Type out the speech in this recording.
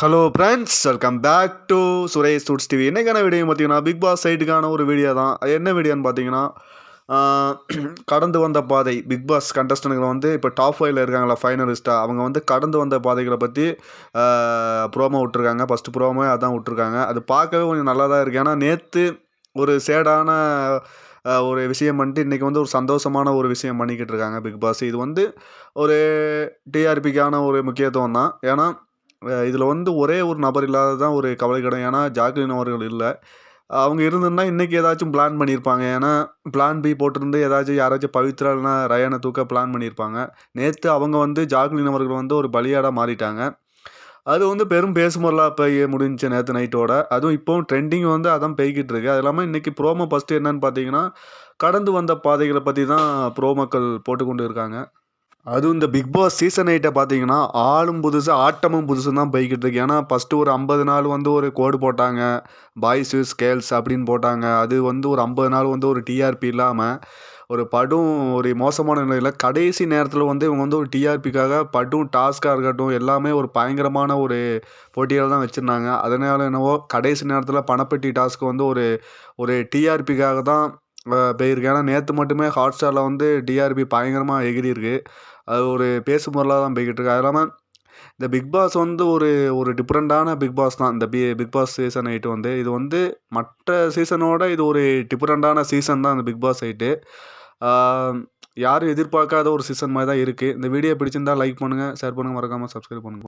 Hello friends welcome back to Suresh suits TV என்னைக்கான video பார்த்தீங்கன்னா Bigg Boss சைட்டுக்கான ஒரு video தான். அது என்ன வீடியோன்னு பார்த்தீங்கன்னா கடந்து வந்த பாதை. பிக் பாஸ் கண்டஸ்டன்ட்களை வந்து இப்போ டாப் ஃபைவ்ல இருக்காங்களா ஃபைனலிஸ்ட்டாக அவங்க வந்து கடந்து வந்த பாதைகளை பற்றி ப்ரோமோ விட்ருக்காங்க ஃபஸ்ட்டு ப்ரோமோ அதான் விட்ருக்காங்க அது பார்க்கவே கொஞ்சம் நல்லா தான் இருக்குது ஏன்னா நேற்று ஒரு சேடான ஒரு விஷயம் பண்ணிட்டு இன்றைக்கி வந்து ஒரு சந்தோஷமான ஒரு விஷயம் பண்ணிக்கிட்டு இருக்காங்க பிக் பாஸ் இது வந்து ஒரு டிஆர்பிக்கான ஒரு முக்கியத்துவம் தான். ஏன்னா இதில் வந்து ஒரே ஒரு நபர் இல்லாத தான் ஒரு கவலைக்கிடம் ஏன்னா ஜாக்லின் அவர்கள் இல்லை. அவங்க இருந்திருந்தா இன்றைக்கி ஏதாச்சும் பிளான் பண்ணியிருப்பாங்க. ஏன்னா பிளான் பி போட்டிருந்து ஏதாச்சும் யாராச்சும் பவித்ரா இல்லைனா ரயானை தூக்க பிளான் பண்ணியிருப்பாங்க. நேற்று அவங்க வந்து ஜாக்லின் அவர்கள் வந்து ஒரு பலியாடாக மாறிட்டாங்க. அது வந்து பெரும் பேசுமொருளாக போய் முடிஞ்சுச்சு நேற்று நைட்டோட அதுவும் இப்போவும் ட்ரெண்டிங் வந்து அதான் போய்கிட்டு இருக்கு. அது இல்லாமல் இன்றைக்கி ப்ரோமோ ஃபஸ்ட்டு என்னன்னு பார்த்தீங்கன்னா கடந்து வந்த பாதைகளை பற்றி தான் ப்ரோமோக்கள் போட்டுக்கொண்டு இருக்காங்க. அதுவும் இந்த பிக் பாஸ் சீசன் எயிட்டை பார்த்தீங்கன்னா ஆளும் புதுசு ஆட்டமும் புதுசு தான் போய்கிட்டு இருக்கு. ஏன்னா ஃபஸ்ட்டு ஒரு ஐம்பது நாள் வந்து ஒரு கோடு போட்டாங்க. பாய்ஸு ஸ்கேல்ஸ் அப்படின்னு போட்டாங்க. அது வந்து ஒரு ஐம்பது நாள் வந்து ஒரு டிஆர்பி இல்லாமல் ஒரு படும் ஒரு மோசமான நிலையில் கடைசி நேரத்தில் வந்து இவங்க வந்து ஒரு டிஆர்பிக்காக படும் டாஸ்க்காக இருக்கட்டும் எல்லாமே ஒரு பயங்கரமான ஒரு போட்டியாக தான் வச்சுருந்தாங்க. அதனால் என்னவோ கடைசி நேரத்தில் பணப்பெட்டி டாஸ்க்கு வந்து ஒரு ஒரு டிஆர்பிக்காக தான் போயிருக்கு ஏன்னா நேற்று மட்டுமே ஹாட் ஸ்டாரில் வந்து டிஆர்பி பயங்கரமாக எகிரி இருக்குது அது ஒரு பேசும் பொருளாக தான் போய்கிட்டு இருக்கு. அது இல்லாமல் இந்த பிக் பாஸ் வந்து ஒரு ஒரு டிஃப்ரெண்ட்டான பிக் பாஸ் தான். இந்த B Bigg Boss season eight வந்து இது வந்து மற்ற சீசனோட இது ஒரு டிஃப்ரெண்ட்டான சீசன் தான் இந்த பிக் பாஸ் எயிட்டு யாரும் எதிர்பார்க்காத ஒரு சீசன் மாதிரி தான் இருக்குது இந்த வீடியோ பிடிச்சிருந்தால் லைக் பண்ணுங்கள் ஷேர் பண்ணுங்கள் மறக்காமல் சப்ஸ்கிரைப் பண்ணுங்கள்